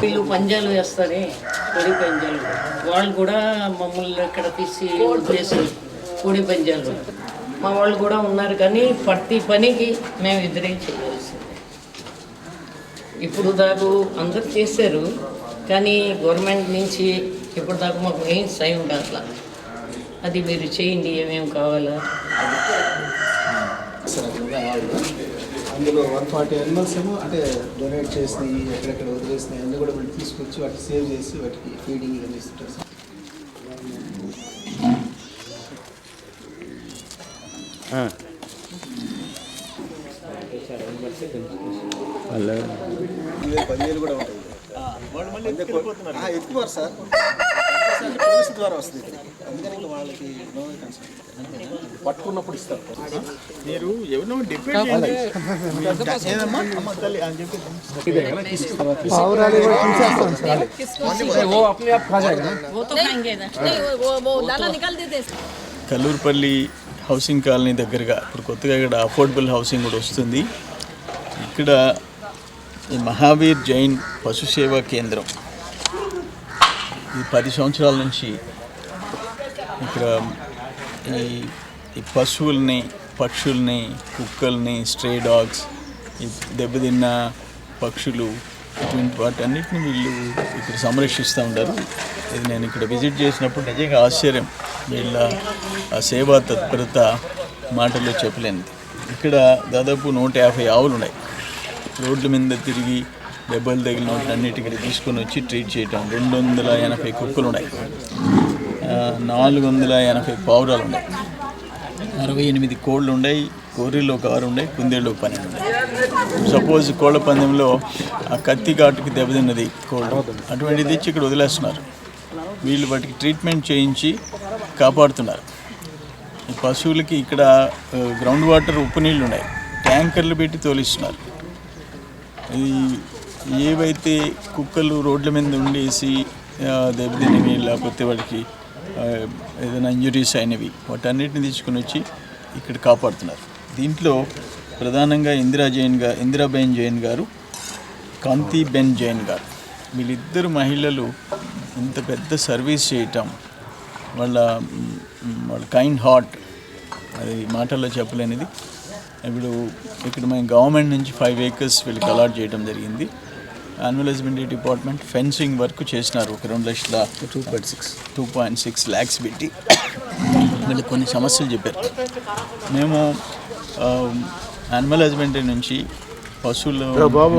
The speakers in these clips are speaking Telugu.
వీళ్ళు పంజాలు వేస్తారే? కోడి పంజాలు. వాళ్ళు కూడా మమ్మల్ని ఇక్కడ తీసి వదిలేసారు కోడి పంజాలు. మా వాళ్ళు కూడా ఉన్నారు కానీ ప్రతి పనికి మేము ఇద్దరే చేయాల్సింది. ఇప్పుడు దాకా అందరు చేశారు కానీ గవర్నమెంట్ నుంచి ఇప్పుడు దాకా మాకు ఏం సై ఉండాలి అది మీరు చేయండి ఏమేమి కావాలా? అందులో వన్ ఫార్టీ అనిమల్స్ ఏమో అంటే డొనేట్ చేసినాయి ఎక్కడెక్కడ వదిలేసినాయి అన్నీ కూడా వీళ్ళు తీసుకొచ్చి వాటికి సేవ్ చేసి వాటికి ఫీడింగ్ ఇవన్నీ ఇస్తుంటారు సార్. వాళ్ళు ఇవే పదివేలు కూడా ఉంటాయి. ఆ, ఎక్కువ సార్, పట్టుకున్నప్పుడు ఇస్తారు. మీరు కల్లూరుపల్లి హౌసింగ్ కాలనీ దగ్గరగా ఇప్పుడు కొత్తగా ఇక్కడ అఫోర్డబుల్ హౌసింగ్ కూడా వస్తుంది. ఇక్కడ మహావీర్ జైన్ పశు సేవా కేంద్రం. ఈ పది సంవత్సరాల నుంచి ఇక్కడ ఈ ఈ పశువుల్ని పక్షుల్ని కుక్కల్ని స్ట్రే డాగ్స్ ఈ దెబ్బతిన్న పక్షులు ఇటువంటి వాటన్నిటిని వీళ్ళు ఇక్కడ సంరక్షిస్తూ ఉంటారు. ఇది నేను ఇక్కడ విజిట్ చేసినప్పుడు నిజంగా ఆశ్చర్యం. వీళ్ళ ఆ సేవా తత్పరత మాటల్లో చెప్పలేనిది. ఇక్కడ దాదాపు నూట యాభై ఆవులు ఉన్నాయి రోడ్ల మీద తిరిగి దెబ్బలు తగిలిన వాటినన్నిటి ఇక్కడ తీసుకొని వచ్చి ట్రీట్ చేయటం. రెండు వందల ఎనభై కుక్కలు ఉన్నాయి. నాలుగు వందల ఎనభై పావురాలు ఉన్నాయి. అరవై ఎనిమిది కోళ్ళు ఉన్నాయి. గొర్రెలు ఒక ఆరు ఉన్నాయి. కుందేళ్ళు ఒక పన్నెండు ఉన్నాయి. సపోజ్ కోళ్ళ పందెంలో ఆ కత్తి ఘాటుకి దెబ్బతిన్నది కోళ్ళు. అటువంటిది తెచ్చి ఇక్కడ వదిలేస్తున్నారు. వీళ్ళు వాటికి ట్రీట్మెంట్ చేయించి కాపాడుతున్నారు. ఈ పశువులకి ఇక్కడ గ్రౌండ్ వాటర్ ఉప్పు నీళ్ళు ఉన్నాయి. ట్యాంకర్లు పెట్టి తోలిస్తున్నారు. ఇది ఏవైతే కుక్కలు రోడ్ల మీద ఉండేసి దెబ్బతినవి లేకపోతే వాటికి ఏదైనా ఇంజురీస్ అయినవి వాటన్నిటిని తీసుకుని వచ్చి ఇక్కడ కాపాడుతున్నారు. దీంట్లో ప్రధానంగా ఇందిరా జైన్ గారు ఇందిరాబెన్ జైన్ గారు కాంతి బెన్ జైన్ గారు. వీళ్ళిద్దరు మహిళలు ఇంత పెద్ద సర్వీస్ చేయటం వాళ్ళ వాళ్ళ కైండ్ హార్ట్ అది మాటల్లో చెప్పలేనిది. ఇప్పుడు ఇక్కడ మేము గవర్నమెంట్ నుంచి ఫైవ్ ఏకర్స్ వీళ్ళకి అలాట్ చేయడం జరిగింది. Animal husbandry department fencing work చేసినారు. ఒక రెండు లక్షల two point six two point six lakhs పెట్టి వీళ్ళకి కొన్ని సమస్యలు చెప్పారు. మేము యానిమల్ హస్బెండరీ నుంచి పశువులు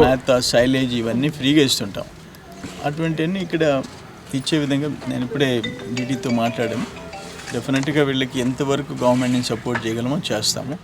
మేత సైలేజ్ ఇవన్నీ ఫ్రీగా ఇస్తుంటాం. అటువంటివన్నీ ఇక్కడ ఇచ్చే విధంగా నేను ఇప్పుడే డీడీతో మాట్లాడాను. డెఫినెట్గా వీళ్ళకి ఎంతవరకు గవర్నమెంట్ నుంచి సపోర్ట్ చేయగలమో చేస్తాము.